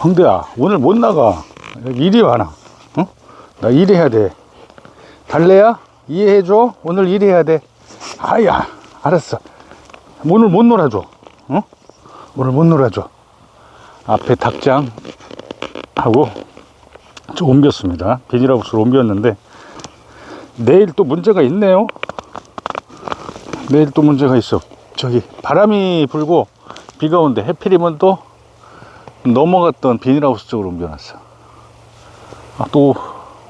황대야 오늘 못 나가. 일이 많아. 어? 나 일해야 돼. 달래야? 이해해줘? 오늘 일해야 돼. 아야 알았어. 오늘 못 놀아줘. 어? 오늘 못 놀아줘. 앞에 닭장 하고 좀 옮겼습니다. 비닐하우스로 옮겼는데 내일 또 문제가 있네요. 내일 또 문제가 있어. 저기 바람이 불고 비가 오는데 해필이면 또 넘어갔던 비닐하우스 쪽으로 옮겨놨어. 아, 또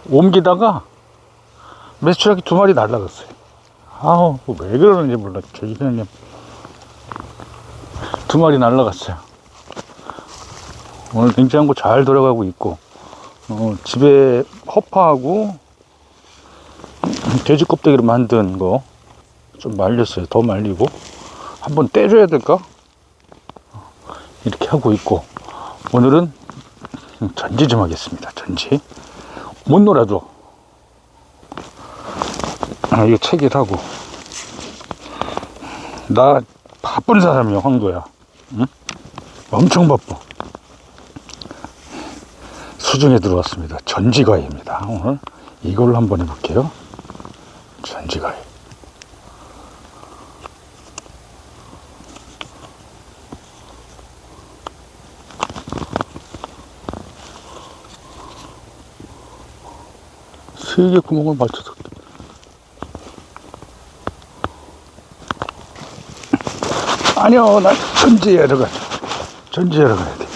옮기다가 매출하기 두 마리 날라갔어요. 아우 뭐왜 그러는지 몰라. 저기 그냥 두 마리 날라갔어요. 오늘 냉장고 잘 돌아가고 있고 어, 집에 허파하고 돼지 껍데기로 만든 거 좀 말렸어요. 더 말리고 한번 떼줘야 될까? 이렇게 하고 있고 오늘은 전지 좀 하겠습니다. 전지 못 놀아줘. 아, 이거 체결하고 나 바쁜 사람이야 황도야. 응? 엄청 바빠. 수중에 들어왔습니다. 전지가입니다. 오늘 이걸로 한번 해볼게요. 전지가입. 세개 구멍을 맞춰서. 아니요 나 전지하러 가죠 전지하러 가야 돼.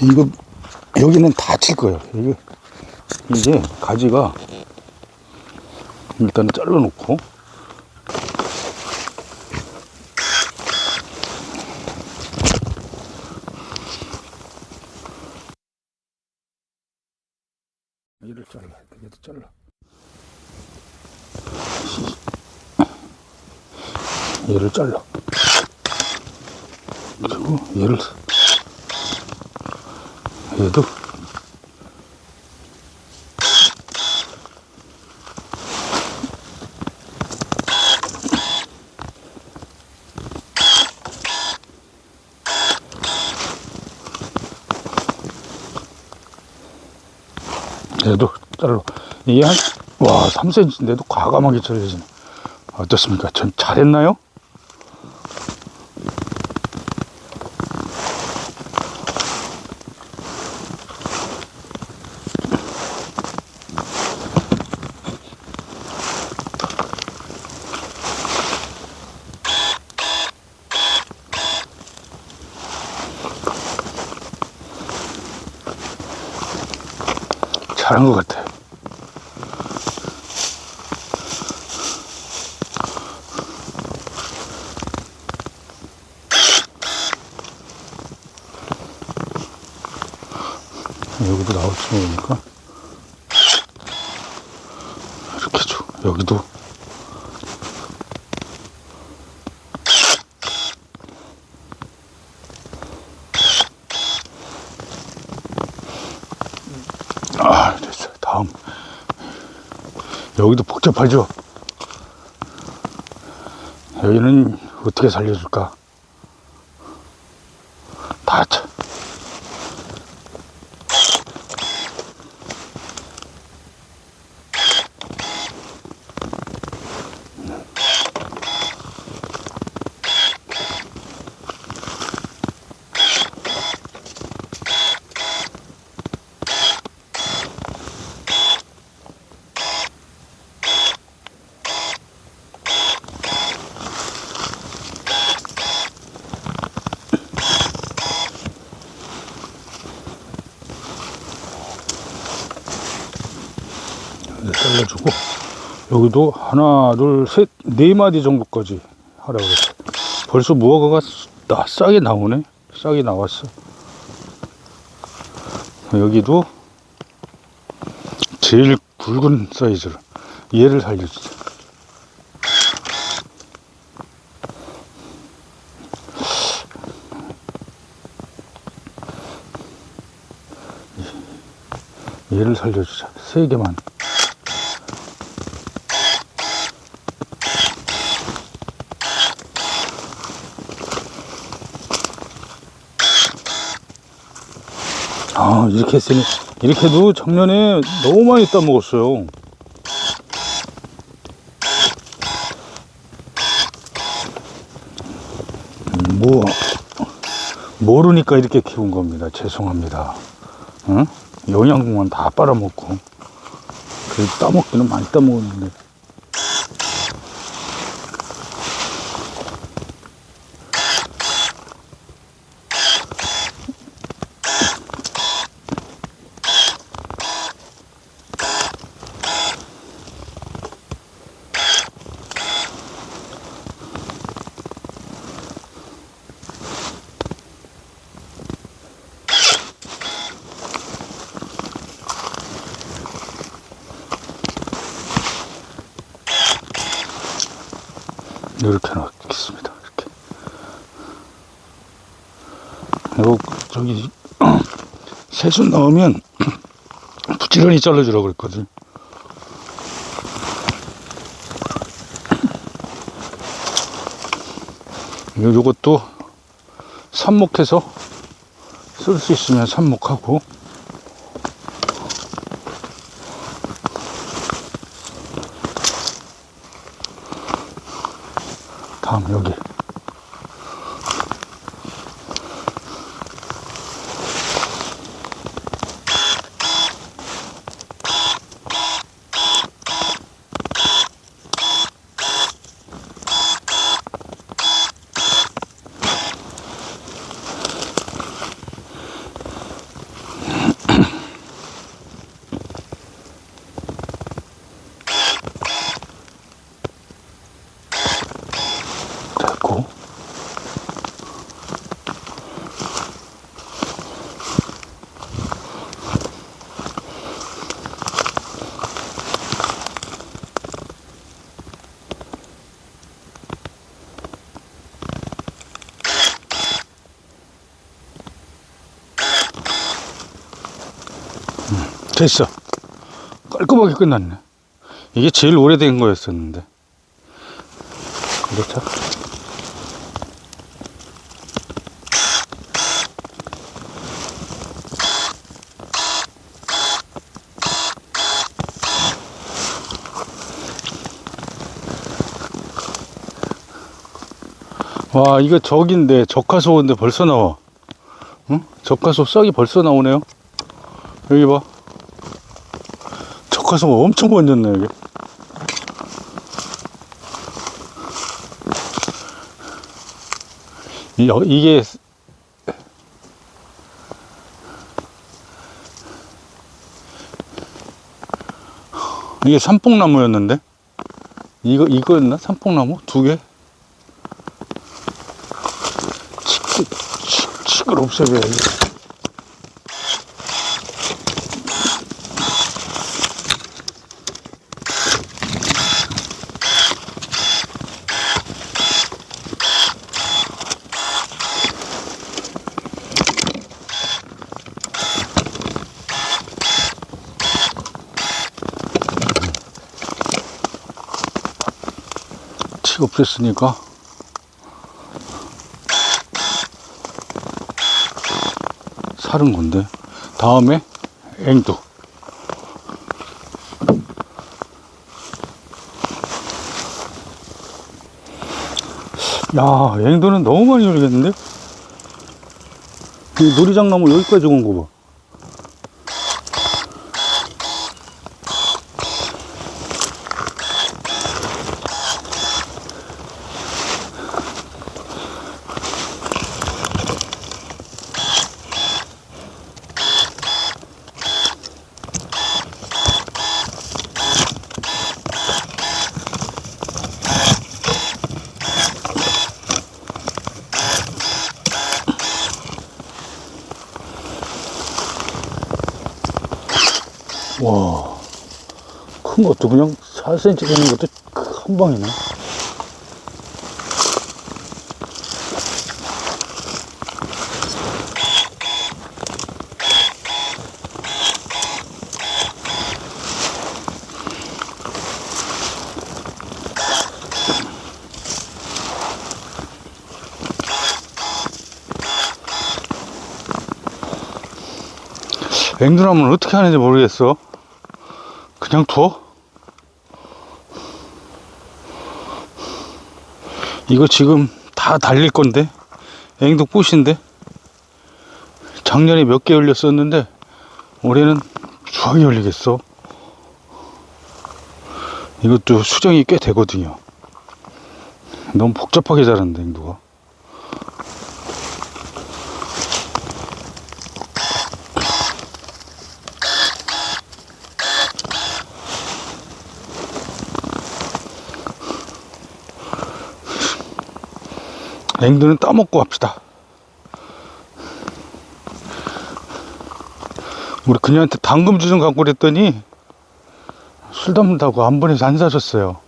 이거 여기는 다칠 거예요. 이게 가지가 일단은 잘라놓고. 얘를 잘라. 얘도 잘라. 얘를 잘라. 그리고 얘를 얘도 얘도 잘라. 이게 한, 와, 3cm인데도 과감하게 잘려지네. 어떻습니까? 전 잘했나요? 여기도 나올지 모르니까 이렇게 줘. 여기도 아 됐어. 다음 여기도 복잡하죠. 여기는 어떻게 살려줄까? 다 차. 이제 잘라주고 여기도 하나 둘셋네 마디 정도까지 하라고 그랬어 벌써 무화과가 나 싹이 나오네 싹이 나왔어 여기도 제일 굵은 사이즈를 얘를 살려주자 얘를 살려주자. 세 개만. 아, 이렇게 했으니, 이렇게 해도 작년에 너무 많이 따먹었어요. 음, 뭐, 모르니까 이렇게 키운 겁니다. 죄송합니다. 응? 영양분만 다 빨아먹고. 그래도 따먹기는 많이 따먹었는데. 이렇게 넣겠습니다. 이렇게. 이거 저기 새순 넣으면 부지런히 잘라주라고 그랬거든. 요- 요것도 삽목해서 쓸 수 있으면 삽목하고 다 됐어. 깔끔하게 끝났네. 이게 제일 오래된 거였었는데. 그렇죠? 와 이거 적인데 적화소인데 벌써 나와. 응? 적화소 싹이 벌써 나오네요. 여기 봐 적화소가 엄청 번졌네 여기 이- 여- 이게 이게 삼뽕나무였는데 이거 이거였나 삼뽕나무 두 개? 칙, 칙, 칙을 없애줘야지. 칙 없앴으니까. 사는 건데. 다음에 앵두. 야 앵두는 너무 많이 열겠는데? 이 놀이장나무 여기까지 온 거 봐. 큰 것도 그냥 4cm 되는 것도 큰 방이네. 앵두나무는 어떻게 하는지 모르겠어. 그냥 둬? 이거 지금 다 달릴 건데? 앵두 꽃인데? 작년에 몇 개 열렸었는데, 올해는 주하게 열리겠어. 이것도 수정이 꽤 되거든요. 너무 복잡하게 자랐는데, 앵두가. 앵두는 따먹고 합시다. 우리 그녀한테 당금주 좀 갖고 그랬더니 술 담는다고 한 번에서 안 사줬어요.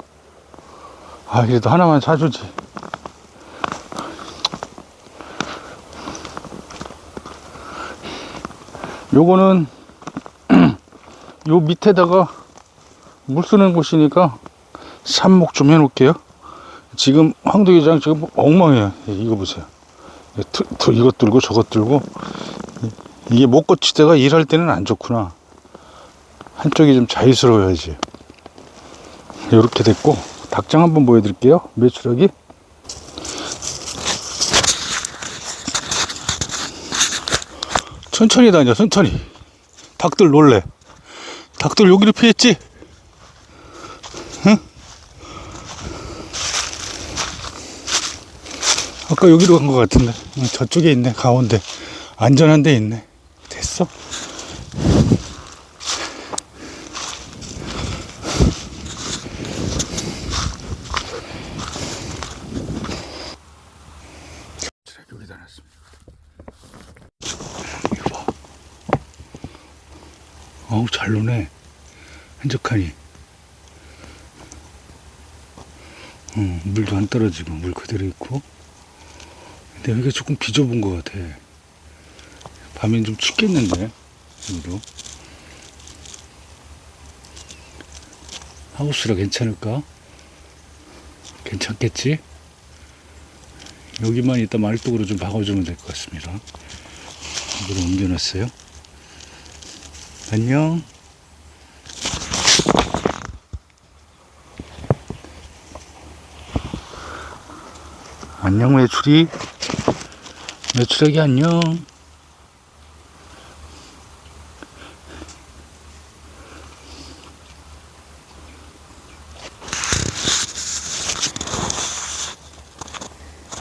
아, 그래도 하나만 사주지. 요거는 요 밑에다가 물 쓰는 곳이니까 삽목 좀 해놓을게요. 지금 황도기장 지금 엉망이에요. 이거 보세요. 이것 들고 저것 들고 이- 이게 목고치대가 일할 때는 안 좋구나. 한쪽이 좀 자유스러워야지. 이렇게 됐고 닭장 한번 보여드릴게요. 매출하기. 천천히 다녀, 천천히. 닭들 놀래. 닭들 여기로 피했지? 아까 여기로 간 것 같은데. 응, 저쪽에 있네 가운데. 안전한 데 있네. 됐어? 여기다 놨습니다. 이거 봐. 어우 잘 노네. 한적하니. 어, 물도 안 떨어지고 물 그대로 있고 근데 여기가 조금 비좁은 것 같아. 밤엔 좀 춥겠는데, 여기도. 하우스라 괜찮을까? 괜찮겠지? 여기만 이따 말뚝으로 좀 박아주면 될 것 같습니다. 이걸 옮겨놨어요. 안녕. 안녕, 외출이. 매출액이 안녕.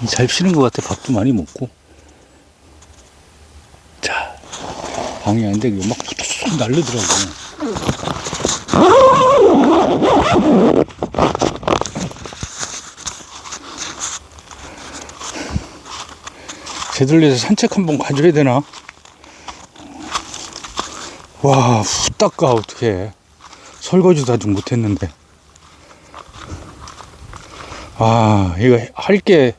잘 피는 것 같아. 밥도 많이 먹고. 자, 방해 안 되게 막 툭툭툭 날르더라고. 제들리에서 산책 한번 가줘야 되나? 와, 후딱 가, 어떡해. 설거지도 아직 못했는데. 아, 이거 할 게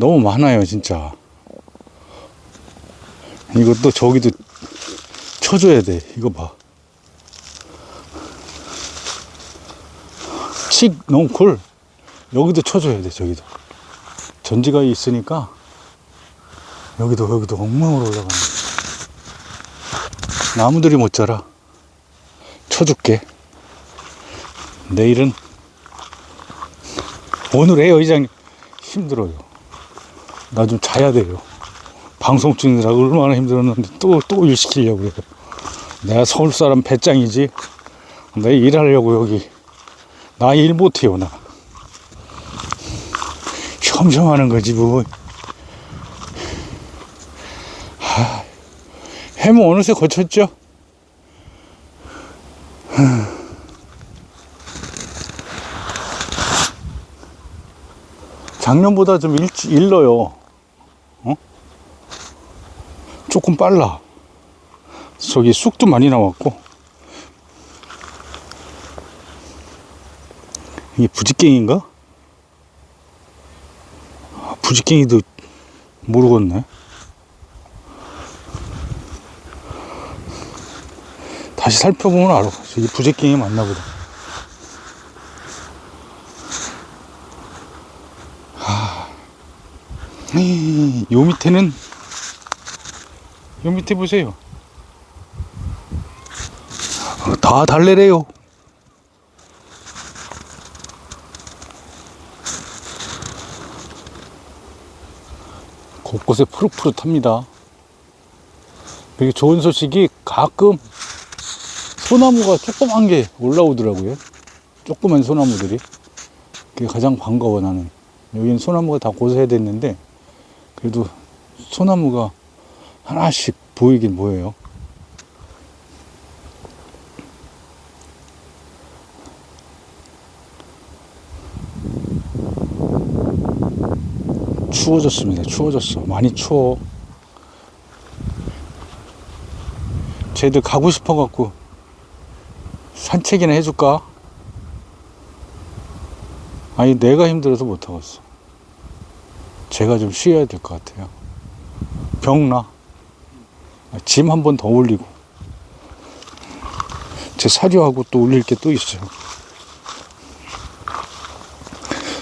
너무 많아요, 진짜. 이것도 저기도 쳐줘야 돼. 이거 봐. 칙, 너무 쿨. 여기도 쳐줘야 돼, 저기도. 전지가 있으니까. 여기도 여기도 엉망으로 올라가네. 나무들이 못 자라. 쳐줄게. 내일은 오늘 해요 이장 힘들어요. 나 좀 자야 돼요. 방송 찍느라고 얼마나 힘들었는데 또 또 일 시키려고 그래요. 내가 서울 사람 배짱이지. 내 일하려고 여기 나 일 못해요 나. 혐혐하는 거지 뭐. 해무 어느새 거쳤죠? 작년보다 좀 일찍 일러요. 어? 조금 빨라. 저기 쑥도 많이 나왔고. 이게 부지깽인가? 아, 부지깽이도 모르겠네. 다시 살펴보면 알아. 저기 부재깽이 맞나 보다. 하... 이, 요 밑에는 요 밑에 보세요. 다 달래래요. 곳곳에 푸릇푸릇합니다. 되게 좋은 소식이 가끔 소나무가 조그만 게 올라오더라고요. 조그만 소나무들이. 그게 가장 반가워 나는. 여기는 소나무가 다 고사해됐는데 그래도 소나무가 하나씩 보이긴 보여요. 추워졌습니다. 추워졌어. 많이 추워. 쟤들 가고 싶어갖고 산책이나 해줄까? 아니 내가 힘들어서 못하겠어. 제가 좀 쉬어야 될 것 같아요. 병나. 짐 한 번 더 올리고. 제 사료하고 또 올릴 게 또 있어요.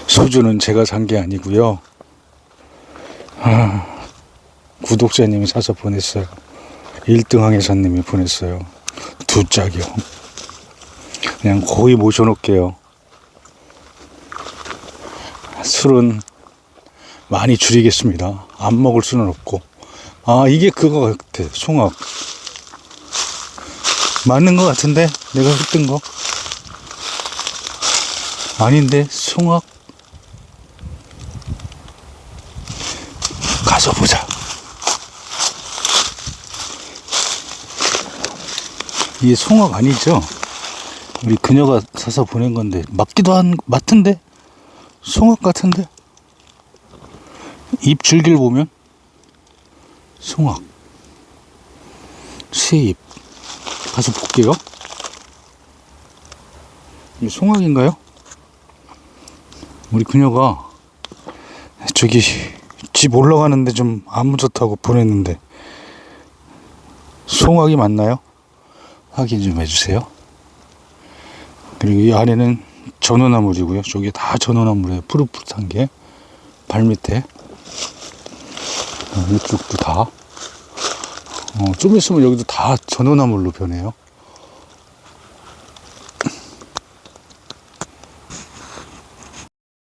소주는 제가 산 게 아니고요. 아, 구독자님이 사서 보냈어요. 1등 항해사님이 보냈어요. 두 짝이요. 그냥 거의 모셔놓을게요. 술은 많이 줄이겠습니다. 안 먹을 수는 없고. 아, 이게 그거 같아. 송악. 맞는 것 같은데? 내가 흩은 거? 아닌데? 송악? 가서 보자. 이게 송악 아니죠? 우리 그녀가 사서 보낸 건데 맞기도 한 맞던데 송악 같은데 잎 줄기를 보면 송악 새잎 가서 볼게요. 이 송악인가요? 우리 그녀가 저기 집 올라가는데 좀 안 무 좋다고 보냈는데 송악이 맞나요? 확인 좀 해주세요. 그리고 이 아래는 전어나물이고요. 저기 다 전어나물이에요. 푸릇푸릇한 게 발밑에 어, 이쪽도 다. 어, 좀 있으면 여기도 다 전어나물로 변해요.